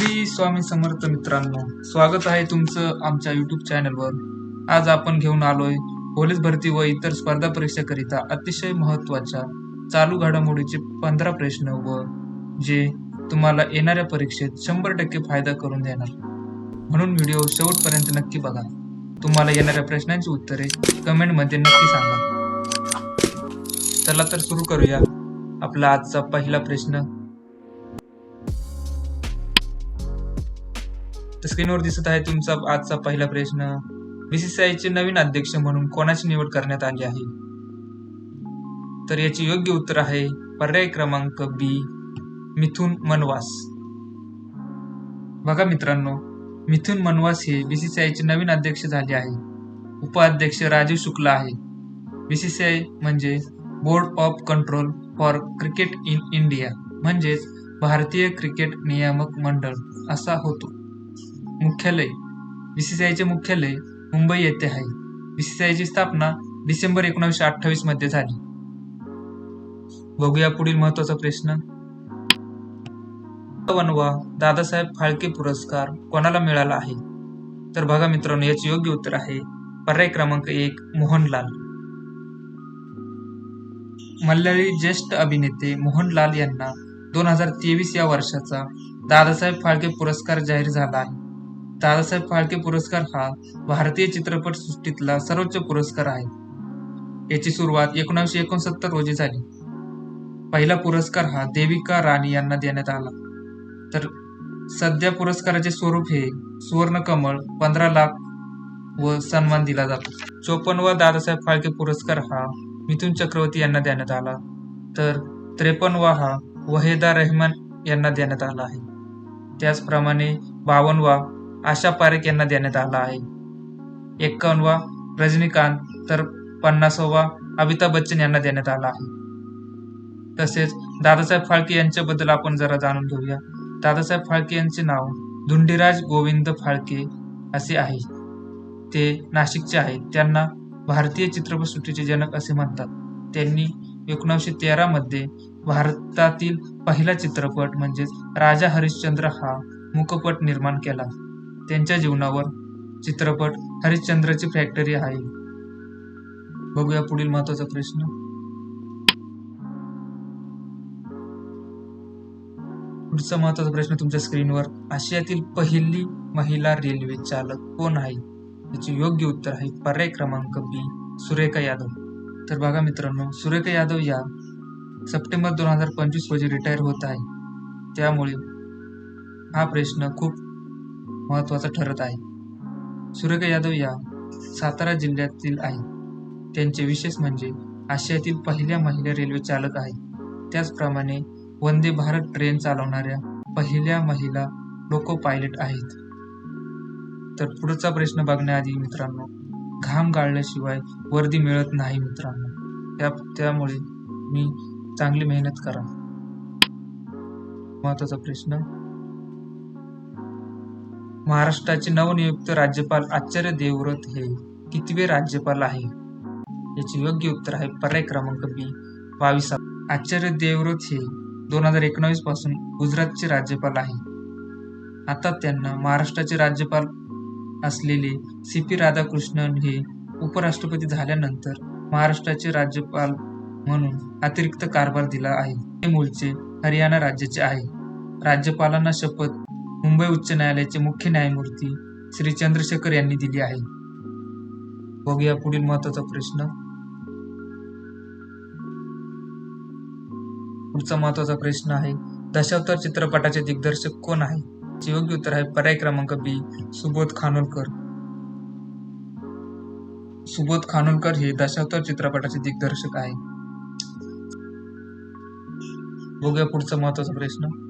श्री स्वामी समर्थ मित्रांनो स्वागत आहे तुमचं आमच्या युट्यूब चॅनलवर आज आपण घेऊन आलोय पोलीस भरती व इतर स्पर्धा परीक्षेकरिता अतिशय महत्त्वाच्या चालू घडामोडीचे पंधरा प्रश्न व जे तुम्हाला येणाऱ्या परीक्षेत शंभर टक्के फायदा करून देणार. म्हणून व्हिडिओ शेवटपर्यंत नक्की बघा. तुम्हाला येणाऱ्या प्रश्नांची उत्तरे कमेंटमध्ये नक्की सांगा. चला तर सुरू करूया. आपला आजचा पहिला प्रश्न. स्क्रीनवर दिसत आहे तुमचा आजचा पहिला प्रश्न. बीसीसीआयचे नवीन अध्यक्ष म्हणून कोणाची निवड करण्यात आली आहे? तर याचे योग्य उत्तर आहे पर्याय क्रमांक बी मिथुन मनवास. बघा मित्रांनो मिथुन मनवास हे बीसीसीआयचे नवीन अध्यक्ष झाले आहे. उपाध्यक्ष राजीव शुक्ला आहे. बीसीसीआय म्हणजे board of control for cricket in India म्हणजेच भारतीय क्रिकेट नियामक मंडळ असा होतो. मुख्यालय. बीसीसीआयचे मुख्यालय मुंबई येथे आहे. बीसीसीआयची स्थापना डिसेंबर एकोणीसशे अठ्ठावीसमध्ये झाली. बघूया पुढील महत्त्वाचा प्रश्न. वनवा दादासाहेब फाळके पुरस्कार कोणाला मिळाला आहे? तर बघा मित्रांनो याचे योग्य उत्तर आहे पर्याय क्रमांक एक मोहनलाल. मल्याळी ज्येष्ठ अभिनेते मोहनलाल यांना दोन हजार तेवीस या वर्षाचा दादासाहेब फाळके पुरस्कार जाहीर झाला आहे. दादासाहेब फाळके पुरस्कार हा भारतीय चित्रपट सृष्टीतला सर्वोच्च पुरस्कार आहे. याची सुरुवात एकोणीसशे एकोणसत्तर रोजी झाली. पहिला पुरस्कार हा देविका राणी यांना देण्यात आला. तर सध्या पुरस्काराचे स्वरूप हे सुवर्ण कमळ पंधरा लाख व सन्मान दिला जातो. चोपन्नवा दादासाहेब फाळके पुरस्कार हा मिथुन चक्रवर्ती यांना देण्यात आला. तर त्रेपन्नवा हा वहेदा रहमान यांना देण्यात आला आहे. त्याचप्रमाणे बावनवा आशा पारेख यांना देण्यात आला आहे. एक्कावनवा रजनीकांत तर पन्नासावा अमिताभ बच्चन यांना देण्यात आला आहे. तसेच दादासाहेब फाळके यांच्याबद्दल आपण जरा जाणून घेऊया. दादासाहेब फाळके यांचे नाव धुंडीराज गोविंद फाळके असे आहे. ते नाशिकचे आहेत. त्यांना भारतीय चित्रपटसृष्टीचे जनक असे म्हणतात. त्यांनी एकोणीसशे तेरा मध्ये भारतातील पहिला चित्रपट म्हणजेच राजा हरिश्चंद्र हा मुखपट निर्माण केला. त्यांच्या जीवनावर चित्रपट हरिश्चंद्रची फॅक्टरी आहे. बघूया पुढील महत्त्वाचा प्रश्न. पुढचा महत्त्वाचा प्रश्न तुमच्या स्क्रीनवर आशियातील पहिली महिला रेल्वे चालक कोण आहे? याचे योग्य उत्तर आहे पर्याय क्रमांक बी सुरेखा यादव. तर बघा मित्रांनो सुरेखा यादव या सप्टेंबर दोन हजार पंचवीस रोजी रिटायर होत आहे. त्यामुळे हा प्रश्न खूप महत्त्वाचा ठरत आहे. सुरेखा यादव या सातारा जिल्ह्यातील आहे त्यांचे विशेष म्हणजे आशियातील पहिल्या महिला रेल्वे चालक आहे त्याचप्रमाणे वंदे भारत ट्रेन चालवणाऱ्या पहिल्या महिला लोको पायलट आहेत. तर पुढचा प्रश्न बघण्याआधी मित्रांनो घाम गाळल्याशिवाय वर्दी मिळत नाही मित्रांनो. त्या त्यामुळे मी चांगली मेहनत करा. महत्त्वाचा प्रश्न महाराष्ट्राचे नवनियुक्त राज्यपाल आचार्य देवव्रत हे कितवे राज्यपाल आहे? याचे योग्य उत्तर आहे पर्याय क्रमांक बी बावीस. आचार्य देवव्रत हे दोन हजार एकोणावीसपासून गुजरातचे राज्यपाल आहे. आता त्यांना महाराष्ट्राचे राज्यपाल असलेले सी पी राधाकृष्णन हे उपराष्ट्रपती झाल्यानंतर महाराष्ट्राचे राज्यपाल म्हणून अतिरिक्त कारभार दिला आहे. हे मूळचे हरियाणा राज्याचे आहे. राज्यपालांना शपथ मुंबई उच्च न्यायालयाचे मुख्य न्यायमूर्ती श्री चंद्रशेखर यांनी दिली आहे. बघूया पुढील महत्त्वाचा प्रश्न. पुढचा महत्त्वाचा प्रश्न आहे दशावतार चित्रपटाचे दिग्दर्शक कोण आहे? योग्य उत्तर आहे पर्याय क्रमांक बी सुबोध खानोलकर. सुबोध खानोलकर हे दशावतार चित्रपटाचे दिग्दर्शक आहे. बघूया पुढचा महत्त्वाचा प्रश्न.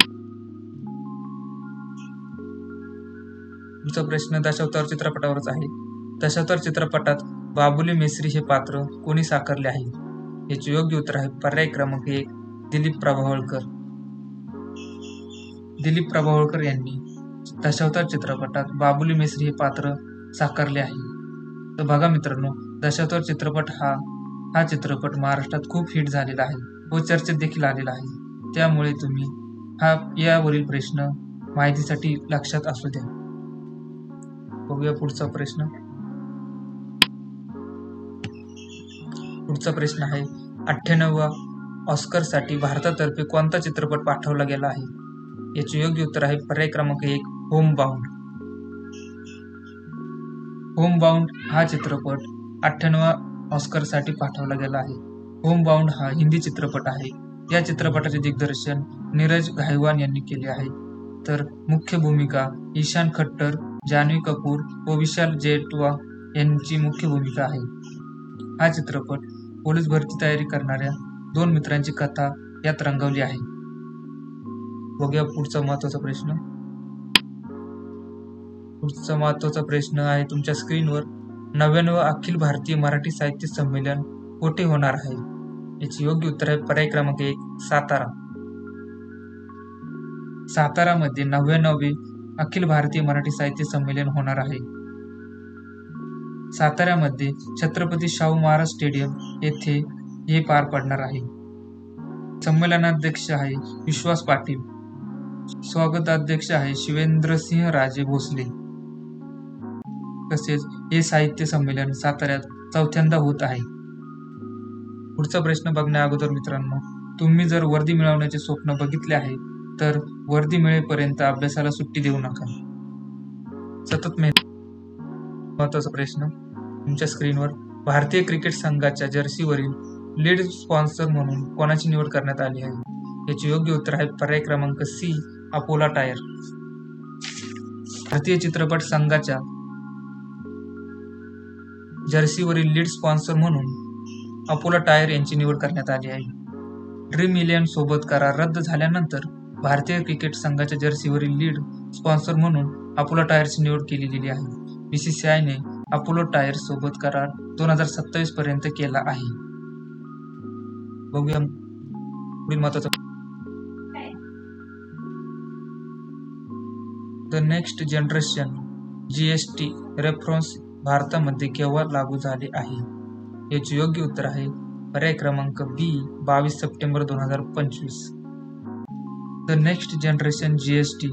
तुमचा प्रश्न दशावतार चित्रपटावरच आहे. दशावतार चित्रपटात बाबुली मेसरी हे पात्र कोणी साकारले आहे? याचे योग्य उत्तर आहे पर्याय क्रमांक एक दिलीप प्रभावळकर. दिलीप प्रभावळकर यांनी दशावतार चित्रपटात बाबुली मेसरी हे पात्र साकारले आहे. तर बघा मित्रांनो दशावतार चित्रपट हा हा चित्रपट महाराष्ट्रात खूप हिट झालेला आहे. व चर्चेत देखील आलेला आहे. त्यामुळे तुम्ही हा यावरील प्रश्न माहितीसाठी लक्षात असू द्या. बघूया पुढचा प्रश्न. पुढचा प्रश्न आहे अठ्ठ्याण्णवा ऑस्करसाठी भारतातर्फे कोणता चित्रपट पाठवला गेला आहे? याचे योग्य उत्तर आहे पर्याय क्रमांक एक होम बाउंड होम बाउंड हा चित्रपट अठ्ठ्याण्णवा ऑस्करसाठी पाठवला गेला आहे. होम बाउंड हा हिंदी चित्रपट आहे. या चित्रपटाचे दिग्दर्शन नीरज घायवान यांनी केले आहे. तर मुख्य भूमिका ईशान खट्टर जान्हवी कपूर व विशाल जेटवा यांची मुख्य भूमिका आहे. हा चित्रपट पोलीस भरती तयारी करणाऱ्या दोन मित्रांची कथा यात रंगवली आहे. बघूया पुढचा महत्त्वाचा प्रश्न. पुढचा महत्त्वाचा प्रश्न आहे तुमच्या स्क्रीनवर नव्याण्णव अखिल भारतीय मराठी साहित्य संमेलन कोठे होणार आहे? याचे योग्य उत्तर आहे पर्याय क्रमांक एक सातारा. सातारामध्ये नव्याण्णवे अखिल भारतीय मराठी साहित्य संमेलन होणार आहे. साताऱ्यामध्ये छत्रपती शाहू महाराज स्टेडियम येथे हे पार पडणार आहे. संमेलनाध्यक्ष आहे विश्वास पाटील. स्वागताध्यक्ष आहे शिवेंद्रसिंह राजे भोसले. तसेच हे साहित्य संमेलन साताऱ्यात चौथ्यांदा होत आहे. पुढचा प्रश्न बघण्या अगोदर मित्रांनो तुम्ही जर वर्दी मिळवण्याचे स्वप्न बघितले आहे तर वर्दी मिळेपर्यंत अभ्यासाला सुट्टी देऊ नका. सतत मेहनत महत्त्वाचा प्रश्न. तुमच्या स्क्रीनवर भारतीय क्रिकेट संघाच्या जर्सीवरील लीड स्पॉन्सर म्हणून कोणाची निवड करण्यात आली आहे? याचे योग्य उत्तर आहे पर्याय क्रमांक सी अपोला टायर. भारतीय चित्रपट संघाच्या जर्सीवरील लीड स्पॉन्सर म्हणून अपोला टायर यांची निवड करण्यात आली आहे. ड्रीम इलेव्हन सोबत करार रद्द झाल्यानंतर भारतीय क्रिकेट संघाच्या जर्सीवरील लीड स्पॉन्सर म्हणून अपोलो टायर्सची निवड केली गेली आहे. आयने अपोलो टायर सोबत करार दोन हजार सत्तावीस पर्यंत केला आहे. बघूया पुढील महत्त्वाचा the next generation G S T reference भारतामध्ये केव्हा लागू झाले आहे? याचे योग्य उत्तर आहे. पर्याय क्रमांक बी बावीस सप्टेंबर दोन हजार पंचवीस. The next generation G S T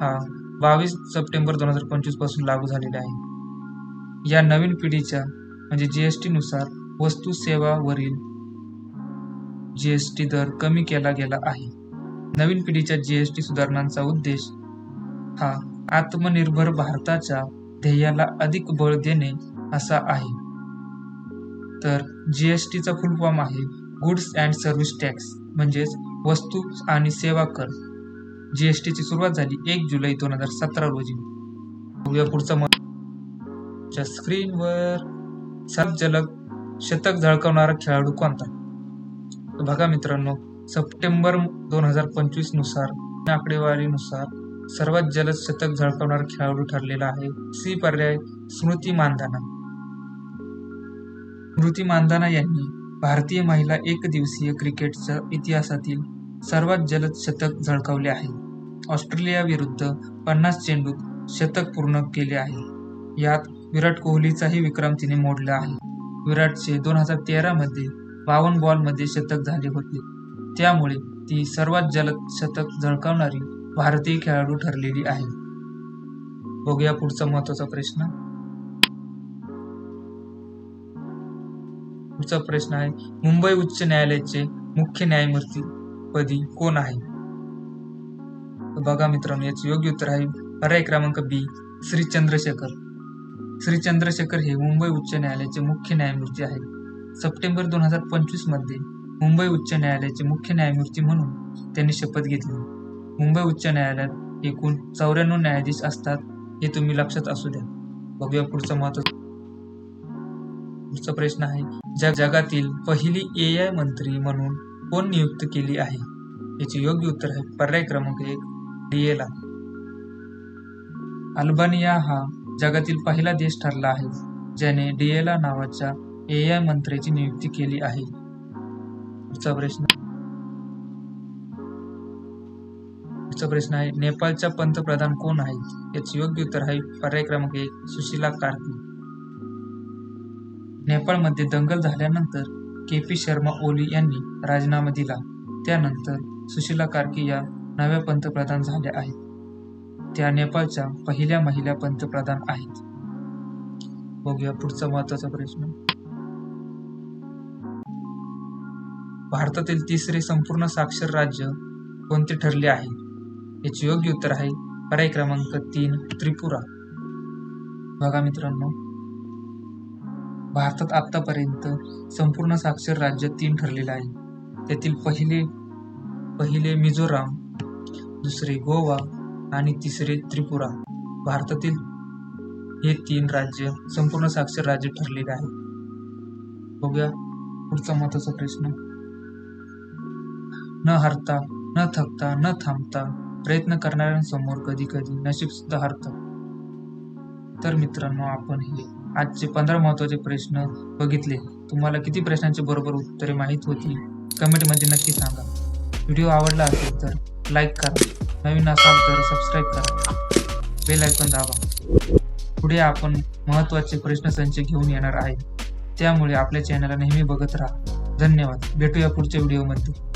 हा बावीस सप्टेंबर दोन हजार पंचवीसपासून लागू झालेला आहे. या नवीन पिढीच्या म्हणजे जी एस टीनुसार वस्तू सेवावरील जी एस टी दर कमी केला गेला आहे. नवीन पिढीच्या जी एस टी सुधारणांचा उद्देश हा आत्मनिर्भर भारताच्या ध्येयाला अधिक बळ देणे असा आहे. तर जी एस टीचा फुल फॉर्म आहे गुड्स अँड सर्व्हिस टॅक्स म्हणजेच वस्तू आणि सेवा कर. जी एस टीची सुरुवात झाली एक जुलै दोन हजार सतरा रोजी. बघूया पुढचा स्क्रीनवर सात जलग शतक झळकावणारा खेळाडू कोणता? बघा मित्रांनो सप्टेंबर दोन हजार पंचवीसनुसार आकडेवारीनुसार सर्वात जलद शतक झळकावणारा खेळाडू ठरलेला आहे सी पर्याय स्मृती मानधाना. स्मृती मानधाना यांनी भारतीय महिला एक दिवसीय क्रिकेटच्या इतिहासातील सर्वात जलद शतक झळकावले आहे. ऑस्ट्रेलिया विरुद्ध पन्नास चेंडूत शतक पूर्ण केले आहे. यात विराट कोहलीचाही विक्रम तिने मोडला आहे. विराटचे दोन हजार तेरामध्ये बावन्न बॉलमध्ये शतक झाले होते. त्यामुळे ती सर्वात जलद शतक झळकावणारी भारतीय खेळाडू ठरलेली आहे. बघूया पुढचा महत्त्वाचा प्रश्न. पुढचा प्रश्न आहे. मुंबई उच्च न्यायालयाचे मुख्य न्यायमूर्ती पदी कोण आहे? बघा मित्रांनो याचे योग्य उत्तर आहे पर्याय क्रमांक बी श्री चंद्रशेखर. श्री चंद्रशेखर हे मुंबई उच्च न्यायालयाचे मुख्य न्यायमूर्ती आहेत. सप्टेंबर दोन हजार पंचवीसमध्ये मुंबई उच्च न्यायालयाचे मुख्य न्यायमूर्ती म्हणून त्यांनी शपथ घेतली. मुंबई उच्च न्यायालयात एकूण चौऱ्याण्णव न्यायाधीश असतात हे तुम्ही लक्षात असू द्या. बघूया पुढचं महत्त्व पुढचा प्रश्न आहे. जग जगातील पहिली ए आय मंत्री म्हणून कोण नियुक्त केली आहे? याचे योग्य उत्तर आहे पर्याय क्रमांक एक डीएला अल्बानिया हा जगातील पहिला देश ठरला आहे ज्याने डीएला नावाच्या ए आय मंत्र्याची नियुक्ती केली आहे. पुढचा प्रश्न. पुढचा प्रश्न आहे नेपाळच्या पंतप्रधान कोण आहेत याचे योग्य उत्तर आहे पर्याय क्रमांक एक सुशीला कार्की नेपाळमध्ये दंगल झाल्यानंतर के पी शर्मा ओली यांनी राजीनामा दिला. त्यानंतर सुशीला कार्की या नव्या पंतप्रधान झाल्या आहेत. त्या नेपाळच्या पहिल्या महिला पंतप्रधान आहेत. बघूया पुढचा महत्त्वाचा प्रश्न. भारतातील तिसरे संपूर्ण साक्षर राज्य कोणते ठरले आहे? याचे योग्य उत्तर आहे पर्याय क्रमांक तीन त्रिपुरा. बघा मित्रांनो. भारतात आतापर्यंत संपूर्ण साक्षर राज्य तीन ठरलेलं आहे. त्यातील पहिले पहिले मिझोराम दुसरे गोवा आणि तिसरे त्रिपुरा. भारतातील हे तीन राज्य संपूर्ण साक्षर राज्य ठरलेले आहे. बघूया पुढचा महत्त्वाचा प्रश्न. न हरता न थकता न थांबता प्रयत्न करणाऱ्यांसमोर कधी कधी नशीब सुद्धा हरतं. तर मित्रांनो आपण हे आजचे पंधरा महत्त्वाचे प्रश्न बघितले. तुम्हाला किती प्रश्नांची बरोबर उत्तरे माहीत होती कमेंटमध्ये नक्की सांगा. व्हिडिओ आवडला असेल तर लाईक करा. नवीन असाल तर सबस्क्राईब करा. बेल आयकॉन दाबा. पुढे आपण महत्त्वाचे प्रश्नसंच घेऊन येणार आहे. त्यामुळे आपल्या चॅनलला नेहमी बघत राहा. धन्यवाद. भेटूया पुढच्या व्हिडिओमध्ये